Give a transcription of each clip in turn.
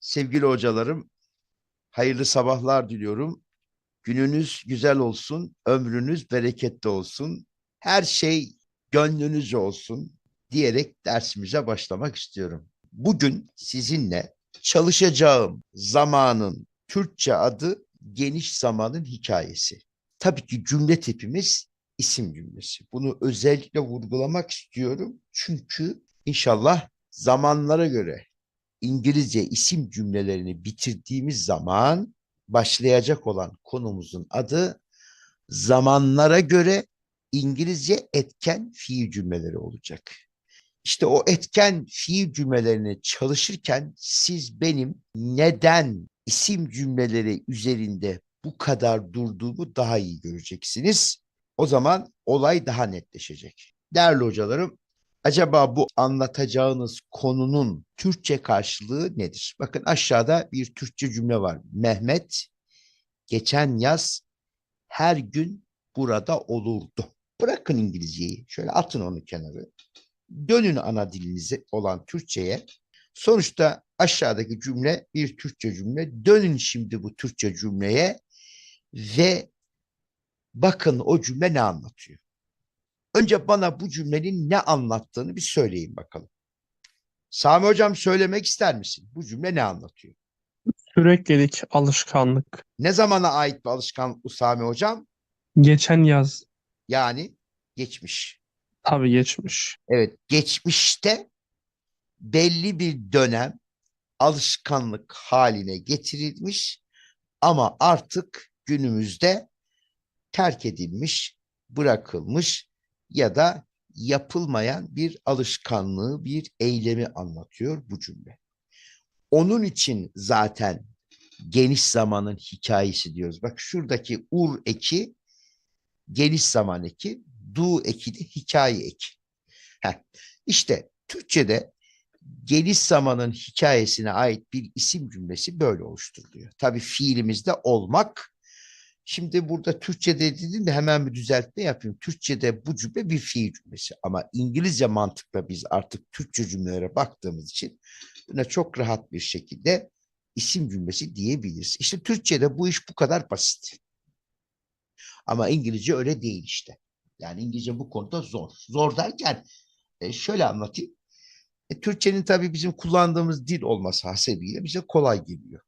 Sevgili hocalarım, hayırlı sabahlar diliyorum. Gününüz güzel olsun, ömrünüz bereketli olsun. Her şey gönlünüzce olsun diyerek dersimize başlamak istiyorum. Bugün sizinle çalışacağım zamanın Türkçe adı geniş zamanın hikayesi. Tabii ki cümle tipimiz isim cümlesi. Bunu özellikle vurgulamak istiyorum. Çünkü inşallah zamanlara göre İngilizce isim cümlelerini bitirdiğimiz zaman başlayacak olan konumuzun adı zamanlara göre İngilizce etken fiil cümleleri olacak. İşte o etken fiil cümlelerini çalışırken siz benim neden isim cümleleri üzerinde bu kadar durduğumu daha iyi göreceksiniz. O zaman olay daha netleşecek. Değerli hocalarım, acaba bu anlatacağınız konunun Türkçe karşılığı nedir? Bakın aşağıda bir Türkçe cümle var. Mehmet geçen yaz her gün burada olurdu. Bırakın İngilizceyi, şöyle atın onu kenara. Dönün ana dilinize olan Türkçe'ye. Sonuçta aşağıdaki cümle bir Türkçe cümle. Dönün şimdi bu Türkçe cümleye ve bakın o cümle ne anlatıyor. Önce bana bu cümlenin ne anlattığını bir söyleyin bakalım. Sami Hocam söylemek ister misin? Bu cümle ne anlatıyor? Süreklilik, alışkanlık. Ne zamana ait bir alışkanlık bu Sami Hocam? Geçen yaz Yani geçmiş. tabii geçmiş. Evet, geçmişte belli bir dönem alışkanlık haline getirilmiş ama artık günümüzde terk edilmiş, bırakılmış ya da yapılmayan bir alışkanlığı, bir eylemi anlatıyor bu cümle. Onun için zaten geniş zamanın hikayesi diyoruz. Bak şuradaki ur eki geniş zaman eki, du eki de hikaye eki. Heh, işte Türkçe'de geniş zamanın hikayesine ait bir isim cümlesi böyle oluşturuluyor. Tabii fiilimizde olmak. Şimdi burada Türkçe'de dedim de hemen bir düzeltme yapayım. Türkçe'de bu cümle bir fiil cümlesi ama İngilizce mantıkla biz artık Türkçe cümlelere baktığımız için buna çok rahat bir şekilde isim cümlesi diyebiliriz. İşte Türkçe'de bu iş bu kadar basit. Ama İngilizce öyle değil işte. Yani İngilizce bu konuda zor. Zor derken e, şöyle anlatayım. E, Türkçenin tabii bizim kullandığımız dil olması hasebiyle bize kolay geliyor.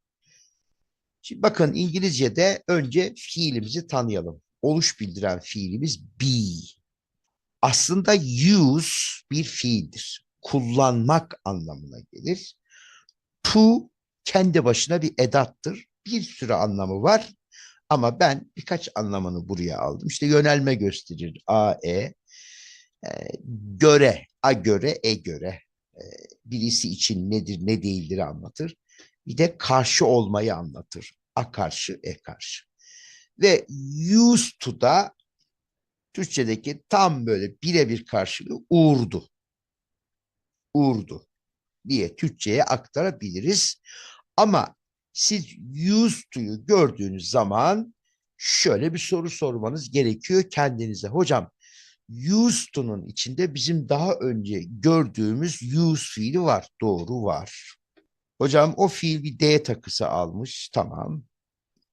Şimdi bakın İngilizce'de önce fiilimizi tanıyalım. Oluş bildiren fiilimiz be. Aslında use bir fiildir. Kullanmak anlamına gelir. To kendi başına bir edattır. Bir sürü anlamı var. Ama ben birkaç anlamını buraya aldım. İşte yönelme gösterir. A, E. E, göre, a göre, e göre. E, birisi için nedir, ne değildir anlatır. Bir de karşı olmayı anlatır. A karşı, e karşı. Ve used to da Türkçedeki tam böyle birebir karşılığı uğurdu. Uğurdu diye Türkçe'ye aktarabiliriz. Ama siz used to'yu gördüğünüz zaman şöyle bir soru sormanız gerekiyor kendinize. Hocam used to'nun içinde bizim daha önce gördüğümüz use fiili var. Doğru var. Hocam o fiil bir D takısı almış. Tamam.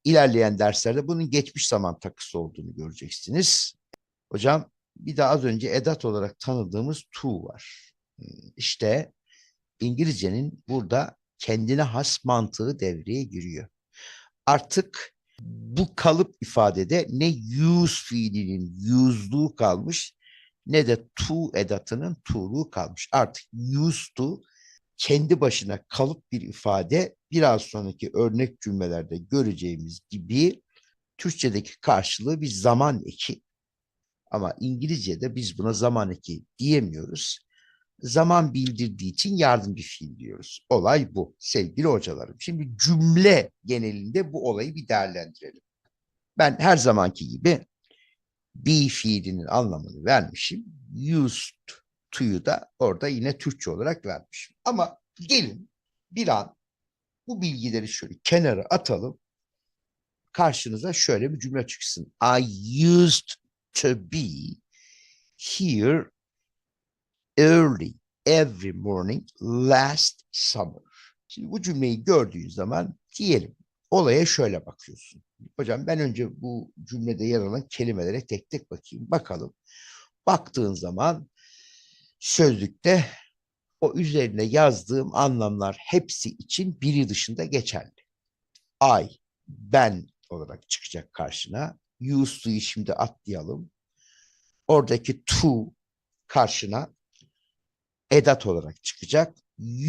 İlerleyen derslerde bunun geçmiş zaman takısı olduğunu göreceksiniz. Hocam bir de az önce edat olarak tanıdığımız to var. İşte İngilizcenin burada kendine has mantığı devreye giriyor. Artık bu kalıp ifadede ne use fiilinin use'luğu kalmış ne de to edatının to'luğu kalmış. Artık used to kendi başına kalıp bir ifade biraz sonraki örnek cümlelerde göreceğimiz gibi Türkçedeki karşılığı bir zaman eki. Ama İngilizce'de biz buna zaman eki diyemiyoruz zaman bildirdiği için yardım bir fiil diyoruz. Olay bu sevgili hocalarım. Şimdi cümle genelinde bu olayı bir değerlendirelim. Ben her zamanki gibi be fiilinin anlamını vermişim. Used to'yu da orada yine Türkçe olarak vermişim. Ama gelin bir an bu bilgileri şöyle kenara atalım. Karşınıza şöyle bir cümle çıksın. I used to be here early every morning last summer. Şimdi bu cümleyi gördüğün zaman diyelim olaya şöyle bakıyorsun. Hocam ben önce bu cümlede yer alan kelimelere tek tek bakayım. Bakalım. Baktığın zaman sözlükte o üzerine yazdığım anlamlar hepsi için biri dışında geçerli. I, ben olarak çıkacak karşına. Used to'yu şimdi atlayalım. Oradaki to karşına edat olarak çıkacak.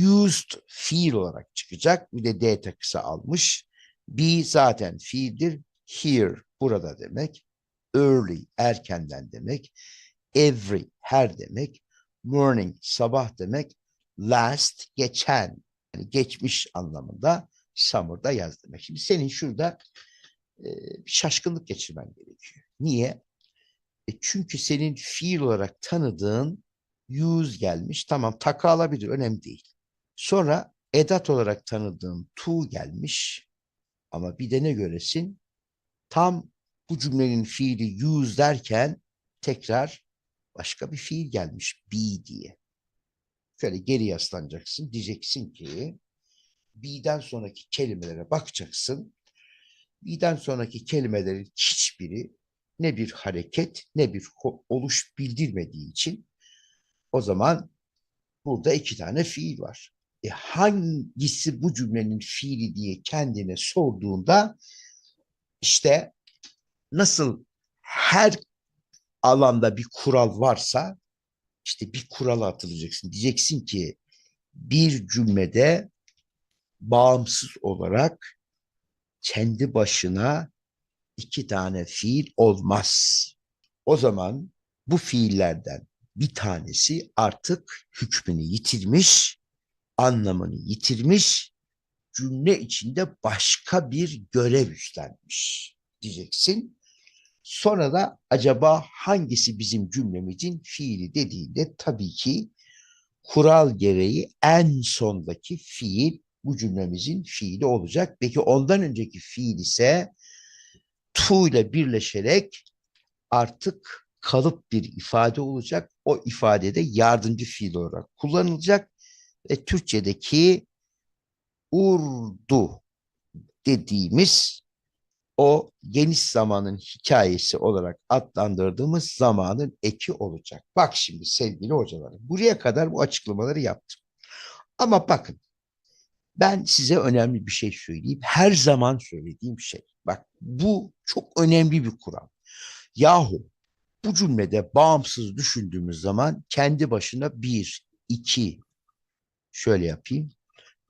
Used fiil olarak çıkacak. Bir de D takısı almış. Be zaten fiildir. Here burada demek. Early erkenden demek. Every her demek. Morning sabah demek. Last geçen yani geçmiş anlamında. Summer'da yaz demek. Şimdi senin şurada e, şaşkınlık geçirmen gerekiyor. Niye? E çünkü senin fiil olarak tanıdığın use gelmiş. Tamam takı alabilir önemli değil. Sonra edat olarak tanıdığın to gelmiş. Ama bir de ne göresin? Tam bu cümlenin fiili use derken tekrar başka bir fiil gelmiş be diye. Şöyle geri yaslanacaksın. Diyeceksin ki be'den sonraki kelimelere bakacaksın. Be'den sonraki kelimelerin hiçbiri ne bir hareket ne bir oluş bildirmediği için o zaman burada iki tane fiil var. E hangisi bu cümlenin fiili diye kendine sorduğunda işte nasıl her alanda bir kural varsa işte bir kurala atılacaksın. Diyeceksin ki bir cümlede bağımsız olarak kendi başına iki tane fiil olmaz. O zaman bu fiillerden bir tanesi artık hükmünü yitirmiş, anlamını yitirmiş, cümle içinde başka bir görev üstlenmiş diyeceksin. Sonra da acaba hangisi bizim cümlemizin fiili dediğinde tabii ki kural gereği en sondaki fiil bu cümlemizin fiili olacak. Peki ondan önceki fiil ise to ile birleşerek artık kalıp bir ifade olacak. O ifadede yardımcı fiil olarak kullanılacak ve Türkçedeki urdu dediğimiz o geniş zamanın hikayesi olarak adlandırdığımız zamanın eki olacak. Bak şimdi sevgili hocalarım buraya kadar bu açıklamaları yaptım. Ama bakın ben size önemli bir şey söyleyeyim. Her zaman söylediğim şey. Bak bu çok önemli bir kural. Yahu bu cümlede bağımsız düşündüğümüz zaman kendi başına bir, iki, şöyle yapayım.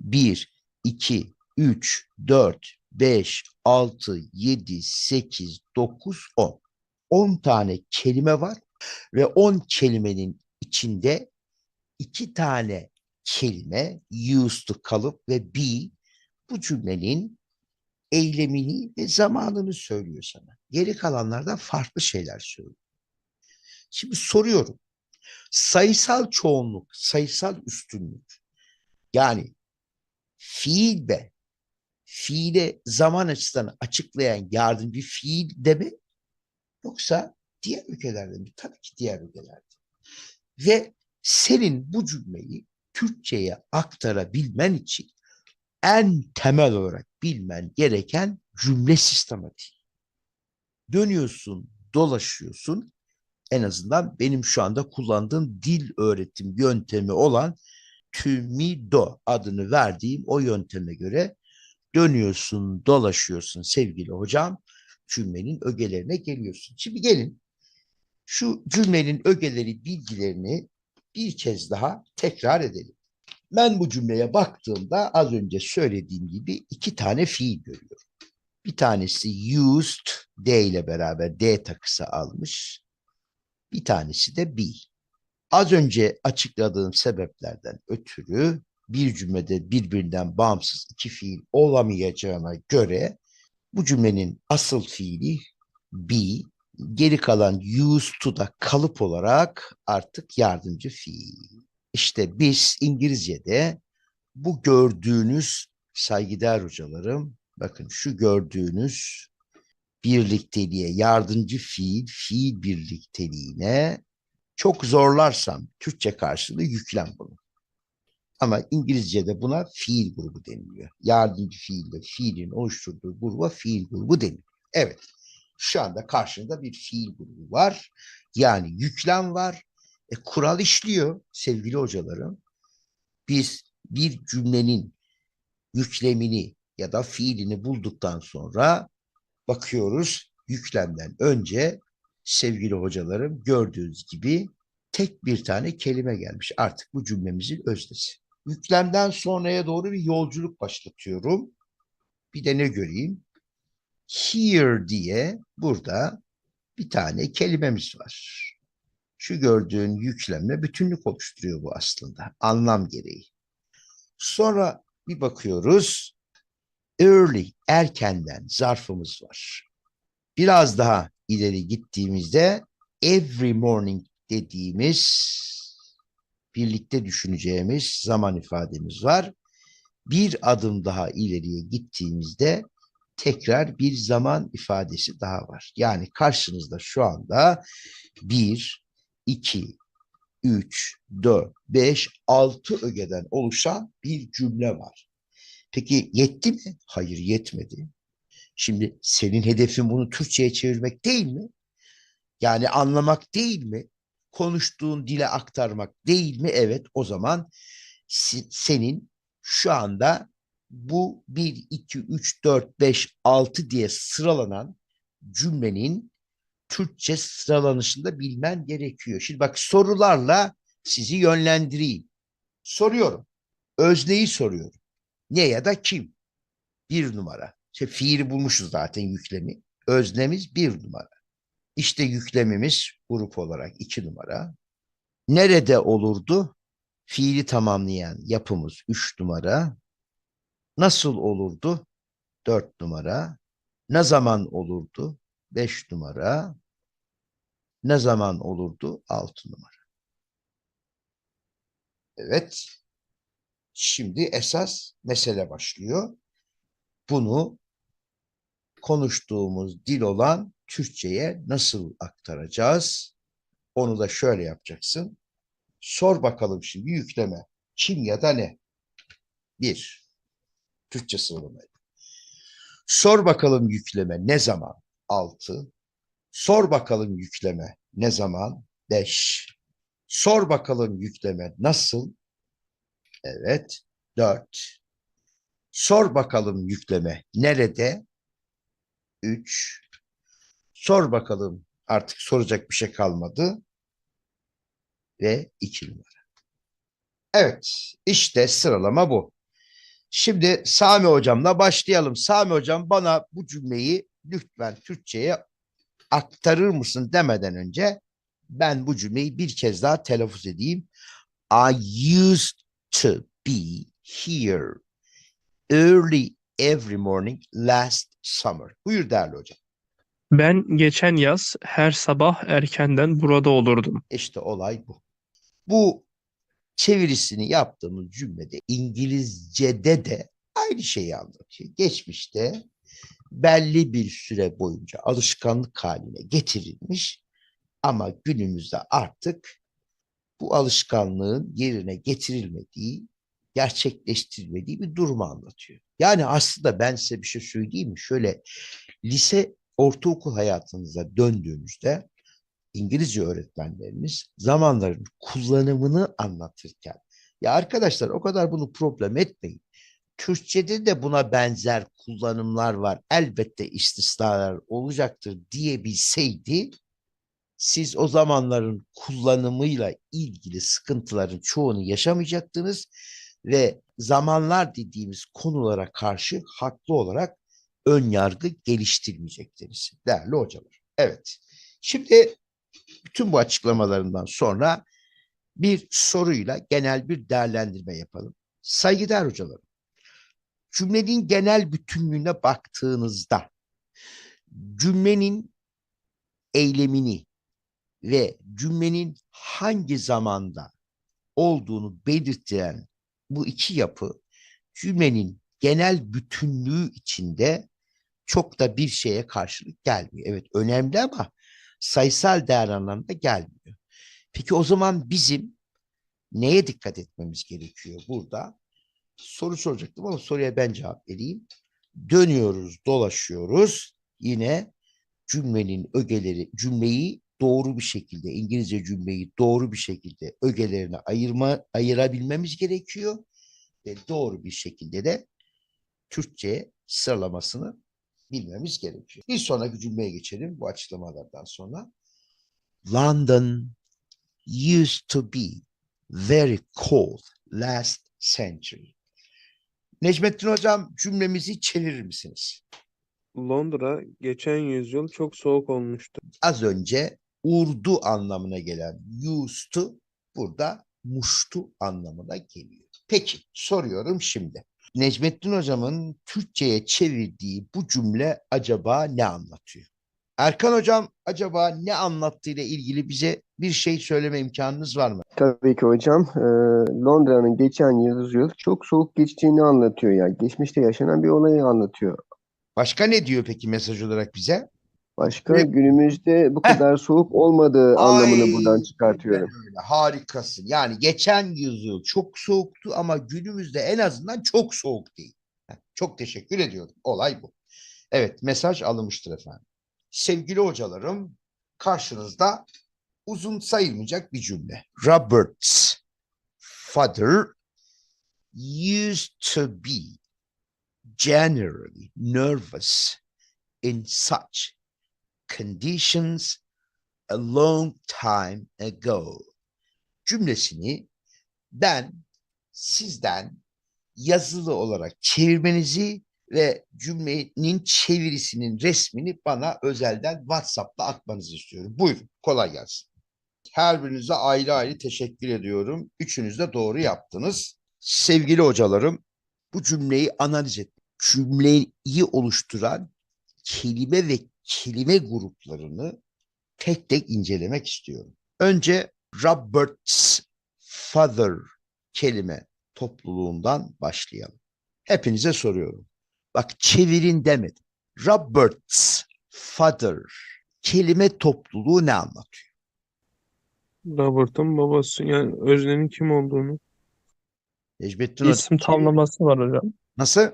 Bir, iki, üç, dört, beş, altı, yedi, sekiz, dokuz, on. On tane kelime var ve on kelimenin içinde iki tane kelime used kalıp ve be bu cümlenin eylemini ve zamanını söylüyor sana. Geri kalanlarda farklı şeyler söylüyor. Şimdi soruyorum. Sayısal çoğunluk, sayısal üstünlük yani fiil ve fiile zaman açısından açıklayan yardımcı fiil de mi? Yoksa diğer ülkelerde mi? Tabii ki diğer ülkelerde. Ve senin bu cümleyi Türkçe'ye aktarabilmen için en temel olarak bilmen gereken cümle sistematiği. Dönüyorsun, dolaşıyorsun. En azından benim şu anda kullandığım dil öğretim yöntemi olan TÜMİDO adını verdiğim o yönteme göre dönüyorsun, dolaşıyorsun sevgili hocam. Cümlenin ögelerine geliyorsun. Şimdi gelin şu cümlenin ögeleri, bilgilerini bir kez daha tekrar edelim. Ben bu cümleye baktığımda az önce söylediğim gibi iki tane fiil görüyorum. Bir tanesi used, D ile beraber D takısı almış. Bir tanesi de be. Az önce açıkladığım sebeplerden ötürü bir cümlede birbirinden bağımsız iki fiil olamayacağına göre bu cümlenin asıl fiili be, geri kalan used to da kalıp olarak artık yardımcı fiil. İşte biz İngilizce'de bu gördüğünüz saygıdeğer hocalarım, bakın şu gördüğünüz birlikteliğe, yardımcı fiil, fiil birlikteliğine çok zorlarsam Türkçe karşılığı yüklem bunu. Ama İngilizce'de buna fiil grubu deniliyor. Yardımcı fiilde fiilin oluşturduğu gruba fiil grubu deniliyor. Evet. Şu anda karşında bir fiil grubu var. Yani yüklem var. E, kural işliyor sevgili hocalarım. Biz bir cümlenin yüklemini ya da fiilini bulduktan sonra bakıyoruz yüklemden önce sevgili hocalarım gördüğünüz gibi tek bir tane kelime gelmiş. Artık bu cümlemizin öznesi. Yüklemden sonraya doğru bir yolculuk başlatıyorum. Bir de ne göreyim? Here diye burada bir tane kelimemiz var. Şu gördüğün yüklemle bütünlük oluşturuyor bu aslında anlam gereği. Sonra bir bakıyoruz. Early, erkenden zarfımız var. Biraz daha ileri gittiğimizde every morning dediğimiz birlikte düşüneceğimiz zaman ifademiz var. Bir adım daha ileriye gittiğimizde tekrar bir zaman ifadesi daha var. Yani karşınızda şu anda 1, 2, 3, 4, 5, 6 ögeden oluşan bir cümle var. Peki yetti mi? Hayır yetmedi. Şimdi senin hedefin bunu Türkçe'ye çevirmek değil mi? Yani anlamak değil mi? Konuştuğun dile aktarmak değil mi? Evet o zaman senin şu anda bu 1, 2, 3, 4, 5, 6 diye sıralanan cümlenin Türkçe sıralanışını da bilmen gerekiyor. Şimdi bak sorularla sizi yönlendireyim. Soruyorum. Özneyi soruyorum. Ne ya da kim? Bir numara. İşte fiili bulmuşuz zaten yüklemi. Öznemiz bir numara. İşte yüklemimiz grup olarak iki numara. Nerede olurdu? Fiili tamamlayan yapımız üç numara. Nasıl olurdu? Dört numara. Ne zaman olurdu? Beş numara. Ne zaman olurdu? Altı numara. Evet. Şimdi esas mesele başlıyor. Bunu konuştuğumuz dil olan Türkçe'ye nasıl aktaracağız? Onu da şöyle yapacaksın. Sor bakalım şimdi yükleme. Kim ya da ne? Bir. Türkçe sıralamayı. Sor bakalım yükleme ne zaman? Altı. Sor bakalım yükleme ne zaman? Beş. Sor bakalım yükleme nasıl? Evet. Dört. Sor bakalım yükleme nerede? Üç. Sor bakalım artık soracak bir şey kalmadı. Ve iki numara. Evet işte sıralama bu. Şimdi Sami hocamla başlayalım. Sami hocam bana bu cümleyi lütfen Türkçe'ye aktarır mısın demeden önce ben bu cümleyi bir kez daha telaffuz edeyim. I used to be here early every morning last summer. Buyur değerli hocam. Ben geçen yaz her sabah erkenden burada olurdum. İşte olay bu. Bu çevirisini yaptığımız cümlede İngilizce'de de aynı şeyi anlatıyor. Geçmişte belli bir süre boyunca alışkanlık haline getirilmiş ama günümüzde artık bu alışkanlığın yerine getirilmediği, gerçekleştirilmediği bir durumu anlatıyor. Yani aslında ben size bir şey söyleyeyim mi? Şöyle lise, ortaokul hayatınıza döndüğümüzde İngilizce öğretmenlerimiz zamanların kullanımını anlatırken ya arkadaşlar o kadar bunu problem etmeyin. Türkçede de buna benzer kullanımlar var. Elbette istisnalar olacaktır diyebilseydi siz o zamanların kullanımıyla ilgili sıkıntıların çoğunu yaşamayacaktınız ve zamanlar dediğimiz konulara karşı haklı olarak ön yargı geliştirmeyecektiniz değerli hocalar. Evet. Şimdi bütün bu açıklamalarından sonra bir soruyla genel bir değerlendirme yapalım. Saygıdeğer hocalarım, cümlenin genel bütünlüğüne baktığınızda cümlenin eylemini ve cümlenin hangi zamanda olduğunu belirten bu iki yapı cümlenin genel bütünlüğü içinde çok da bir şeye karşılık gelmiyor. Evet önemli ama sayısal değer anlamda gelmiyor. Peki o zaman bizim neye dikkat etmemiz gerekiyor burada? Soru soracaktım ama soruya ben cevap vereyim. Dönüyoruz, dolaşıyoruz. Yine cümlenin ögeleri, cümleyi doğru bir şekilde, İngilizce cümleyi doğru bir şekilde ögelerine ayırma, ayırabilmemiz gerekiyor. Ve doğru bir şekilde de Türkçe sıralamasını bilmemiz gerekiyor. Bir sonraki cümleye geçelim bu açıklamalardan sonra. London used to be very cold last century. Necmettin Hocam cümlemizi çevirir misiniz? Londra geçen yüzyıl çok soğuk olmuştu. Az önce urdu anlamına gelen used to burada muştu anlamına geliyor. Peki soruyorum şimdi. Necmettin Hocam'ın Türkçe'ye çevirdiği bu cümle acaba ne anlatıyor? Erkan Hocam acaba ne anlattığıyla ilgili bize bir şey söyleme imkanınız var mı? Tabii ki hocam. Ee, Londra'nın geçen yüzyıl çok soğuk geçtiğini anlatıyor ya. Geçmişte yaşanan bir olayı anlatıyor. Başka ne diyor peki mesaj olarak bize? Başka Ve- günümüzde bu Heh. kadar soğuk olmadığı anlamını Ay, buradan çıkartıyorum. öyle. Harikasın. Yani geçen yüzyıl çok soğuktu ama günümüzde en azından çok soğuk değil. Çok teşekkür ediyorum. Olay bu. Evet, mesaj alınmıştır efendim. Sevgili hocalarım, karşınızda uzun sayılmayacak bir cümle. Robert's father used to be generally nervous in such conditions a long time ago cümlesini ben sizden yazılı olarak çevirmenizi ve cümlenin çevirisinin resmini bana özelden WhatsApp'ta atmanızı istiyorum. Buyurun, kolay gelsin. Her birinize ayrı ayrı teşekkür ediyorum. Üçünüz de doğru yaptınız. Sevgili hocalarım, bu cümleyi analiz et. Cümleyi oluşturan kelime ve kelime gruplarını tek tek incelemek istiyorum. Önce Robert's father kelime topluluğundan başlayalım. Hepinize soruyorum. Bak çevirin demedim. Robert's father kelime topluluğu ne anlatıyor? Robert'ın babası yani Özne'nin kim olduğunu. Necmettin Hoca- İsim tamlaması var hocam. Nasıl?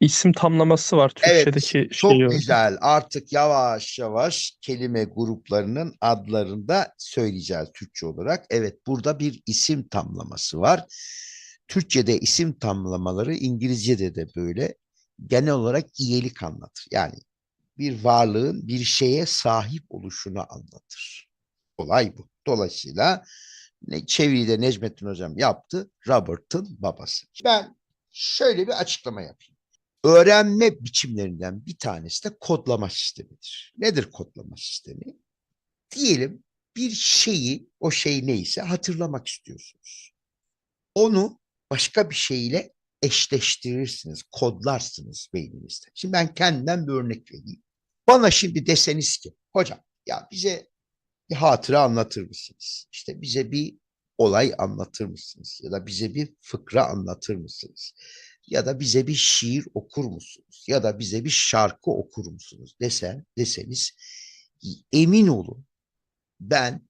İsim tamlaması var Evet, Türkçedeki çok şeyi güzel. Artık yavaş yavaş kelime gruplarının adlarını da söyleyeceğiz Türkçe olarak. Evet, burada bir isim tamlaması var. Türkçe'de isim tamlamaları İngilizce'de de böyle genel olarak iyilik anlatır. Yani bir varlığın bir şeye sahip oluşunu anlatır. Olay bu. Dolayısıyla ne, çeviriyi de Necmettin Hocam yaptı. Robert'ın babası. Ben şöyle bir açıklama yapayım öğrenme biçimlerinden bir tanesi de kodlama sistemidir. Nedir kodlama sistemi? Diyelim bir şeyi, o şey neyse hatırlamak istiyorsunuz. Onu başka bir şeyle eşleştirirsiniz, kodlarsınız beyninizde. Şimdi ben kendimden bir örnek vereyim. Bana şimdi deseniz ki, hocam ya bize bir hatıra anlatır mısınız? İşte bize bir olay anlatır mısınız? Ya da bize bir fıkra anlatır mısınız? Ya da bize bir şiir okur musunuz? Ya da bize bir şarkı okur musunuz? Desen, deseniz emin olun ben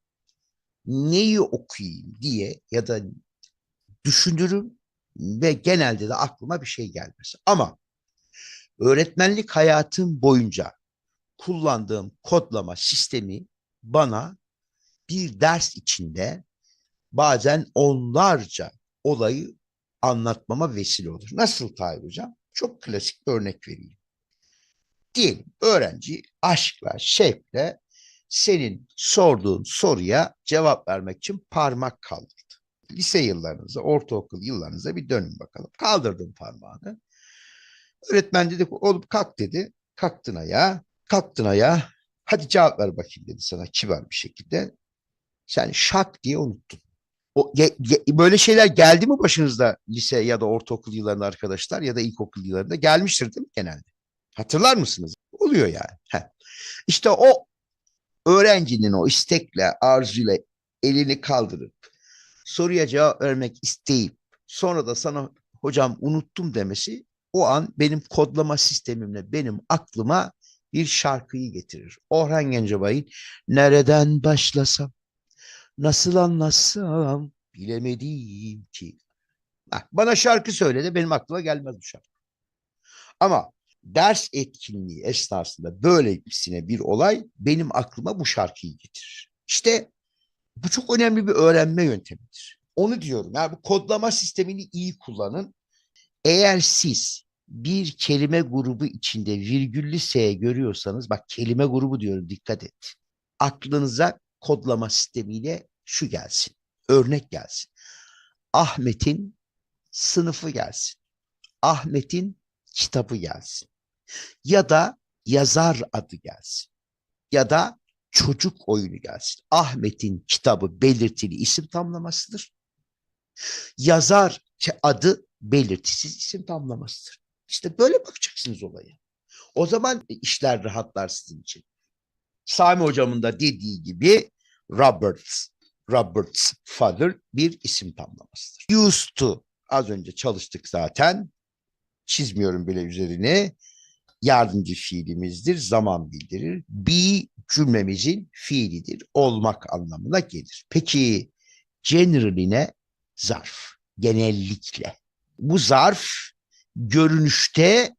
neyi okuyayım diye ya da düşünürüm ve genelde de aklıma bir şey gelmez. Ama öğretmenlik hayatım boyunca kullandığım kodlama sistemi bana bir ders içinde bazen onlarca olayı anlatmama vesile olur. Nasıl Tahir Hocam? Çok klasik bir örnek vereyim. Diyelim öğrenci aşkla, şevkle senin sorduğun soruya cevap vermek için parmak kaldırdı. Lise yıllarınıza, ortaokul yıllarınıza bir dönün bakalım. Kaldırdın parmağını. Öğretmen dedi oğlum kalk dedi. Kalktın ayağa. Kalktın ayağa. Hadi cevap ver bakayım dedi sana kibar bir şekilde. Sen şak diye unuttun. O, ge- ge- böyle şeyler geldi mi başınızda lise ya da ortaokul yıllarında arkadaşlar ya da ilkokul yıllarında gelmiştir değil mi genelde? Hatırlar mısınız? Oluyor yani. Heh. İşte o öğrencinin o istekle, arzuyla elini kaldırıp soruya cevap vermek isteyip sonra da sana hocam unuttum demesi o an benim kodlama sistemimle benim aklıma bir şarkıyı getirir. Orhan Gencebay'ın Nereden başlasam, nasıl anlatsam bilemedim ki. Bana şarkı söyle de benim aklıma gelmez bu şarkı. Ama ders etkinliği esnasında böylesine bir olay benim aklıma bu şarkıyı getirir. İşte bu çok önemli bir öğrenme yöntemidir. Onu diyorum. Yani bu kodlama sistemini iyi kullanın. Eğer siz bir kelime grubu içinde virgüllü S görüyorsanız, bak kelime grubu diyorum dikkat et. Aklınıza kodlama sistemiyle şu gelsin. Örnek gelsin. Ahmet'in sınıfı gelsin. Ahmet'in kitabı gelsin. Ya da yazar adı gelsin. Ya da çocuk oyunu gelsin. Ahmet'in kitabı belirtili isim tamlamasıdır. Yazar adı belirtisiz isim tamlamasıdır. İşte böyle bakacaksınız olaya. O zaman işler rahatlar sizin için. Sami hocamın da dediği gibi Roberts, Robert's father bir isim tamlamasıdır. Used to az önce çalıştık zaten. Çizmiyorum bile üzerine. Yardımcı fiilimizdir, zaman bildirir. Be cümlemizin fiilidir, olmak anlamına gelir. Peki generally ne? Zarf, genellikle. Bu zarf görünüşte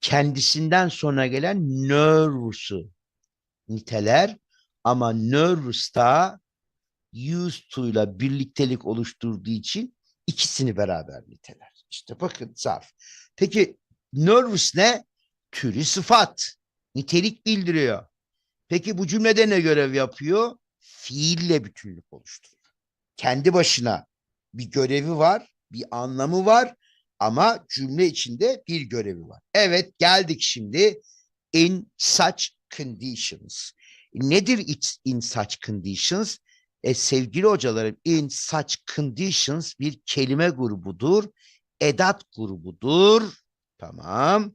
kendisinden sonra gelen nervous'u niteler ama nervous da used to ile birliktelik oluşturduğu için ikisini beraber niteler. İşte bakın zarf. Peki nervous ne? Türü sıfat. Nitelik bildiriyor. Peki bu cümlede ne görev yapıyor? Fiille bütünlük oluşturuyor. Kendi başına bir görevi var, bir anlamı var ama cümle içinde bir görevi var. Evet geldik şimdi in such conditions. Nedir it in such conditions? E, sevgili hocalarım in such conditions bir kelime grubudur, edat grubudur. Tamam.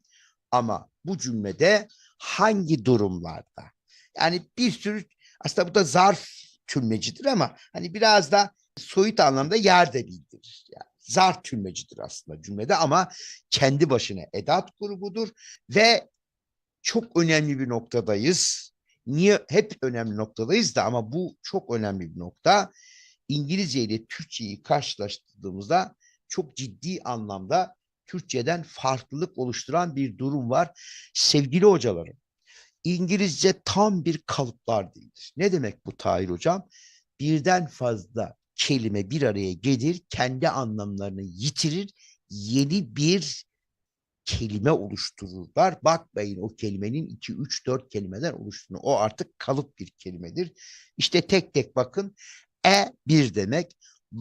Ama bu cümlede hangi durumlarda? Yani bir sürü aslında bu da zarf tümlecidir ama hani biraz da soyut anlamda yer de bildirir. Yani zarf tümlecidir aslında cümlede ama kendi başına edat grubudur ve çok önemli bir noktadayız. Niye hep önemli noktadayız da ama bu çok önemli bir nokta. İngilizce ile Türkçeyi karşılaştırdığımızda çok ciddi anlamda Türkçeden farklılık oluşturan bir durum var. Sevgili hocalarım, İngilizce tam bir kalıplar değildir. Ne demek bu Tahir hocam? Birden fazla kelime bir araya gelir, kendi anlamlarını yitirir, yeni bir kelime oluştururlar. Bakmayın o kelimenin 2, 3, 4 kelimeden oluştuğunu. O artık kalıp bir kelimedir. İşte tek tek bakın. E bir demek,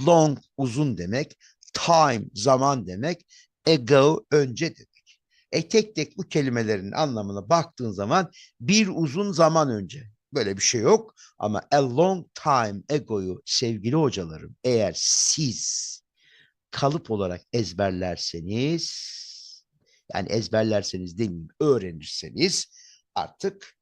long uzun demek, time zaman demek, ago önce demek. E tek tek bu kelimelerin anlamına baktığın zaman bir uzun zaman önce. Böyle bir şey yok ama a long time ago'yu sevgili hocalarım eğer siz kalıp olarak ezberlerseniz yani ezberlerseniz demeyeyim öğrenirseniz artık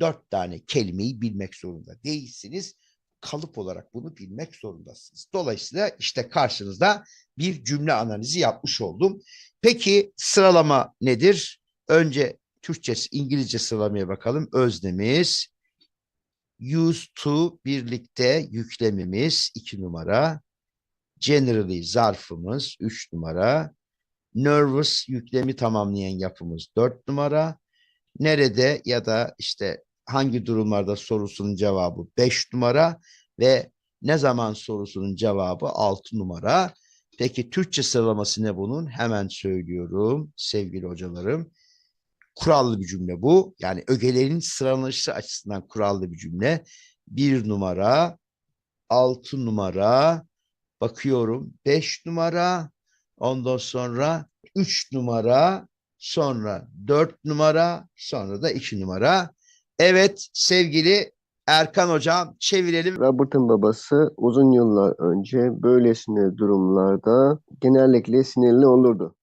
dört tane kelimeyi bilmek zorunda değilsiniz. Kalıp olarak bunu bilmek zorundasınız. Dolayısıyla işte karşınızda bir cümle analizi yapmış oldum. Peki sıralama nedir? Önce Türkçe, İngilizce sıralamaya bakalım. Öznemiz, used to birlikte yüklemimiz iki numara, generally zarfımız üç numara, nervous yüklemi tamamlayan yapımız dört numara, nerede ya da işte hangi durumlarda sorusunun cevabı beş numara ve ne zaman sorusunun cevabı altı numara. Peki Türkçe sıralaması ne bunun? Hemen söylüyorum sevgili hocalarım. Kurallı bir cümle bu. Yani ögelerin sıralanışı açısından kurallı bir cümle. Bir numara, altı numara, bakıyorum beş numara, ondan sonra üç numara, sonra dört numara, sonra da iki numara. Evet sevgili Erkan hocam çevirelim. Robert'ın babası uzun yıllar önce böylesine durumlarda genellikle sinirli olurdu.